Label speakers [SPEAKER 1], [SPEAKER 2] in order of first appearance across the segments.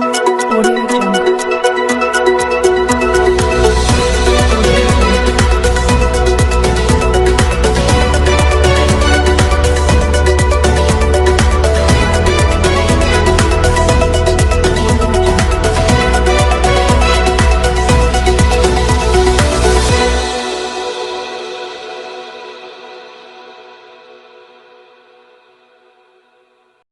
[SPEAKER 1] Thank you.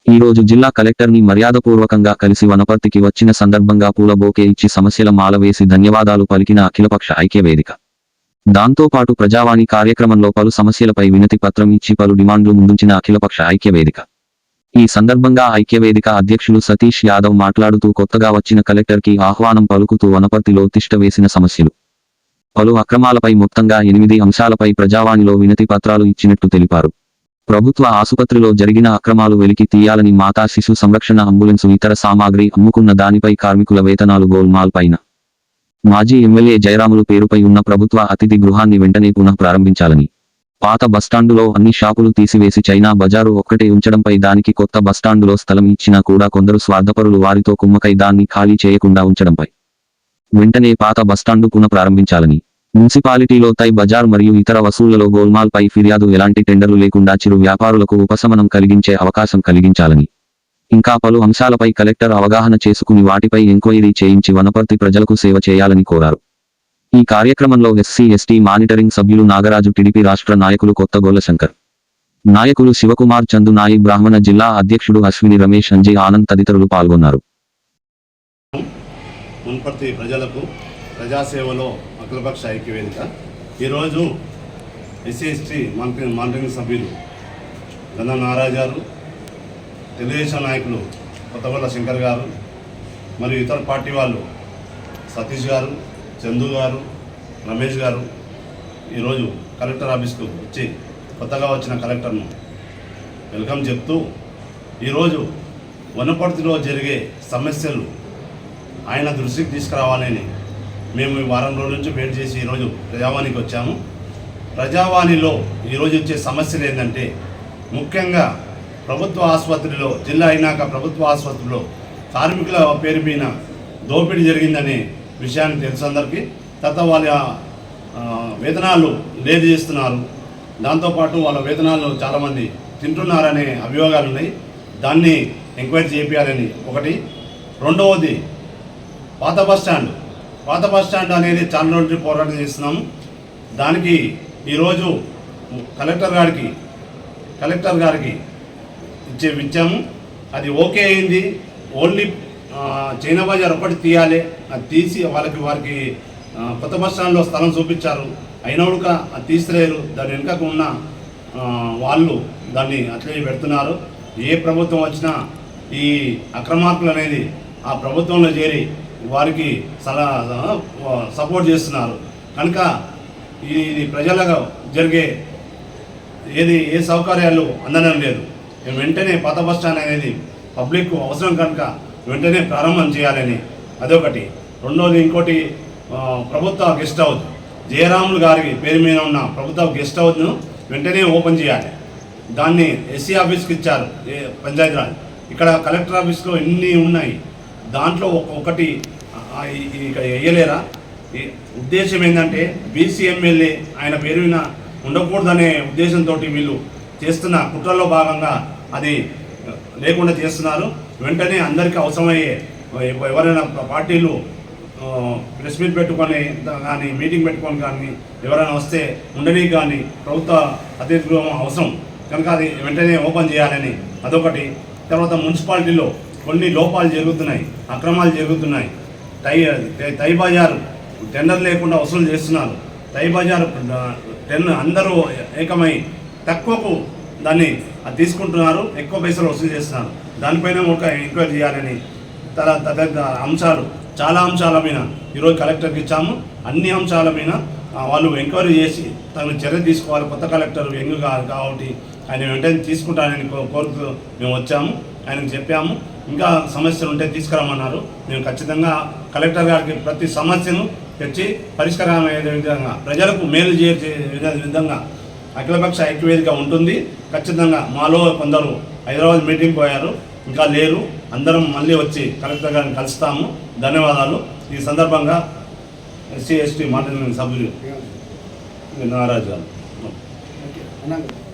[SPEAKER 2] ఈ రోజు జిల్లా కలెక్టర్ని మర్యాదపూర్వకంగా కలిసి వనపర్తికి వచ్చిన సందర్భంగా పూల బోకే ఇచ్చి సమస్యల మాల వేసి ధన్యవాదాలు పలికిన అఖిలపక్ష ఐక్యవేదిక. దాంతోపాటు ప్రజావాణి కార్యక్రమంలో పలు సమస్యలపై వినతి పత్రం ఇచ్చి పలు డిమాండ్లు ముందుంచిన అఖిలపక్ష ఐక్యవేదిక. ఈ సందర్భంగా ఐక్యవేదిక అధ్యక్షులు సతీష్ యాదవ్ మాట్లాడుతూ కొత్తగా వచ్చిన కలెక్టర్కి ఆహ్వానం పలుకుతూ వనపర్తిలో తిష్ట వేసిన సమస్యలు. పలు అక్రమాలపై మొత్తంగా ఎనిమిది అంశాలపై ప్రజావాణిలో వినతి పత్రాలు ఇచ్చినట్టు తెలిపారు. ప్రభుత్వ ఆసుపత్రిలో జరిగిన అక్రమాలు వెలికి తీయాలని మాతా శిశు సంరక్షణ అంబులెన్సు ఇతర సామాగ్రి అమ్ముకున్న దానిపై కార్మికుల వేతనాలు గోల్మాల్ పైన. మాజీ ఎమ్మెల్యే జయరాములు పేరుపై ఉన్న ప్రభుత్వ అతిథి గృహాన్ని వెంటనే పునః ప్రారంభించాలని. పాత బస్టాండులో అన్ని షాపులు తీసివేసి చైనా బజారు ఒక్కటే ఉంచడంపై దానికి కొత్త బస్టాండులో స్థలం ఇచ్చినా కూడా కొందరు స్వార్థపరులు వారితో కుమ్మకై దాన్ని ఖాళీ చేయకుండా ఉంచడంపై. వెంటనే పాత బస్టాండు పునః ప్రారంభించాలని. మున్సిపాలిటీలో తై బజార్ మరియు ఇతర వసూళ్ళలో గోల్మాల్ పై ఫిర్యాదు ఎలాంటి టెండర్లు లేకుండా చిరు వ్యాపారులకు ఉపశమనం కలిగించే అవకాశం కలిగించాలని. ఇంకా పలు అంశాలపై కలెక్టర్ అవగాహన చేసుకుని వాటిపై ఎంక్వైరీ చేయించి వనపర్తి ప్రజలకు సేవ చేయాలని కోరారు. ఈ కార్యక్రమంలో ఎస్సీ ఎస్టీ మానిటరింగ్ సభ్యులు నాగరాజు టిడిపి రాష్ట్ర నాయకులు కొత్తగోళ్ళ శంకర్ నాయకులు శివకుమార్ చందు నాయి బ్రాహ్మణ జిల్లా అధ్యక్షుడు అశ్విని రమేష్ అంజీ ఆనంద్ తదితరులు పాల్గొన్నారు.
[SPEAKER 3] మున్పర్తి ప్రజలకు ప్రజాసేవలో అఖిలపక్ష ఐక్యవేదిక. ఈరోజు ఎస్సీ ఎస్టీ మానిటరింగ్ మానిటరింగ్ సభ్యులు గంధ నారాజ్ గారు తెలుగుదేశం నాయకులు కొత్తగొల్ల శంకర్ గారు మరియు ఇతర పార్టీ వాళ్ళు సతీష్ గారు చందు గారు రమేష్ గారు ఈరోజు కలెక్టర్ ఆఫీస్కు వచ్చి కొత్తగా వచ్చిన కలెక్టర్ను వెల్కమ్ చెప్తూ ఈరోజు వనపర్తిలో జరిగే సమస్యలు ఆయన దృష్టికి తీసుకురావాలని మేము ఈ వారం రోజుల నుంచి వెయిట్ చేసి ఈరోజు ప్రజావాణికి వచ్చాము. ప్రజావాణిలో ఈరోజు వచ్చే సమస్యలు ఏంటంటే ముఖ్యంగా ప్రభుత్వ ఆసుపత్రిలో జిల్లా అయినాక ప్రభుత్వ ఆసుపత్రిలో కార్మికుల పేరు మీద దోపిడీ జరిగిందనే విషయాన్ని తెలుసు అందరికీ. తర్వాత వాళ్ళ వేతనాలు లేదు చేస్తున్నారు. దాంతోపాటు వాళ్ళ వేతనాలు చాలామంది తింటున్నారనే అభియోగాలు ఉన్నాయి. దాన్ని ఎంక్వైరీ చేయాలని ఒకటి. రెండవది పాత బస్ స్టాండ్ పాత బస్ స్టాండ్ అనేది చాలా రోజులు పోరాటం చేస్తున్నాము దానికి ఈరోజు కలెక్టర్ గారికి కలెక్టర్ గారికి ఇచ్చే ఇచ్చాము అది ఓకే అయింది. ఓన్లీ చైనా బజార్ ఒకటి తీయాలి. అది తీసి వాళ్ళకి వారికి కొత్త బస్ స్టాండ్లో స్థలం చూపించారు. అయినవుడుక అది తీసలేరు దాని వెనుకకు ఉన్న వాళ్ళు దాన్ని అట్లే పెడుతున్నారు. ఏ ప్రభుత్వం వచ్చినా ఈ అక్రమార్కులు అనేది ఆ ప్రభుత్వంలో చేరి వారికి సలహా సపోర్ట్ చేస్తున్నారు. కనుక ఇది ప్రజలకు జరిగే ఏది ఏ సౌకర్యాలు అందడం లేదు. వెంటనే పాత బస్ స్టాండ్ అనేది పబ్లిక్ అవసరం కనుక వెంటనే ప్రారంభం చేయాలని అదొకటి. రెండోది ఇంకోటి ప్రభుత్వ గెస్ట్ హౌస్. జయరాములు గారి పేరు మీద ఉన్న ప్రభుత్వ గెస్ట్ హౌస్ను వెంటనే ఓపెన్ చేయాలి. దాన్ని ఎస్సీ ఆఫీస్కి ఇచ్చారు ఏ పంచాయతీరాజ్. ఇక్కడ కలెక్టర్ ఆఫీస్లో ఎన్ని ఉన్నాయి? దాంట్లో ఒకటి ఆ, ఈ- ఇక్కడ వేయలేరా? ఉద్దేశం ఏంటంటే బీసీ ఎమ్మెల్యే ఆయన పేరు మీద ఉండకూడదనే ఉద్దేశంతో వీళ్ళు చేస్తున్న కుట్రలో భాగంగా అది లేకుండా చేస్తున్నారు. వెంటనే అందరికీ అవసరమయ్యే ఎవరైనా పార్టీలు ప్రెస్ మీట్ పెట్టుకొని కానీ మీటింగ్ పెట్టుకొని కానీ ఎవరైనా వస్తే ఉండని కానీ ప్రభుత్వ అతిథి గృహం అవసరం. కనుక అది వెంటనే ఓపెన్ చేయాలని అదొకటి. తర్వాత మున్సిపాలిటీలో కొన్ని లోపాలు జరుగుతున్నాయి అక్రమాలు జరుగుతున్నాయి. టై టై బజారు. టెండర్ లేకుండా వసూలు చేస్తున్నారు. టై బజారు టెన్ అందరూ ఏకమై తక్కువకు దాన్ని అది తీసుకుంటున్నారు. ఎక్కువ పైసలు వసూలు చేస్తున్నారు. దానిపైన ఒక ఎంక్వైరీ చేయాలని తర్వాత అంశాలు చాలా అంశాల మీద ఈరోజు కలెక్టర్కి ఇచ్చాము. అన్ని అంశాల మీద వాళ్ళు ఎంక్వైరీ చేసి తను చర్య తీసుకోవాలి. కొత్త కలెక్టర్ యంగ్ కాబట్టి ఆయన వెంటనే తీసుకుంటానని కో- కోరుతూ మేము వచ్చాము. ఆయనకు చెప్పాము. ఇంకా సమస్యలు ఉంటే తీసుకురామన్నారు. మేము ఖచ్చితంగా కలెక్టర్ గారికి ప్రతి సమస్యను తెచ్చి పరిష్కారం అయ్యే విధంగా ప్రజలకు మేలు చేసే విధంగా అఖిలపక్ష ఐక్యవేదిక ఉంటుంది. ఖచ్చితంగా మాలో కొందరు హైదరాబాద్ మీటింగ్ పోయారు. ఇంకా లేరు. అందరం మళ్ళీ వచ్చి కలెక్టర్ గారిని కలుస్తాము. ధన్యవాదాలు. ఈ సందర్భంగా ఎస్సీ ఎస్టీ మాట్లాడిన సభ్యులు నారాజు గారు.
[SPEAKER 1] ఓకే.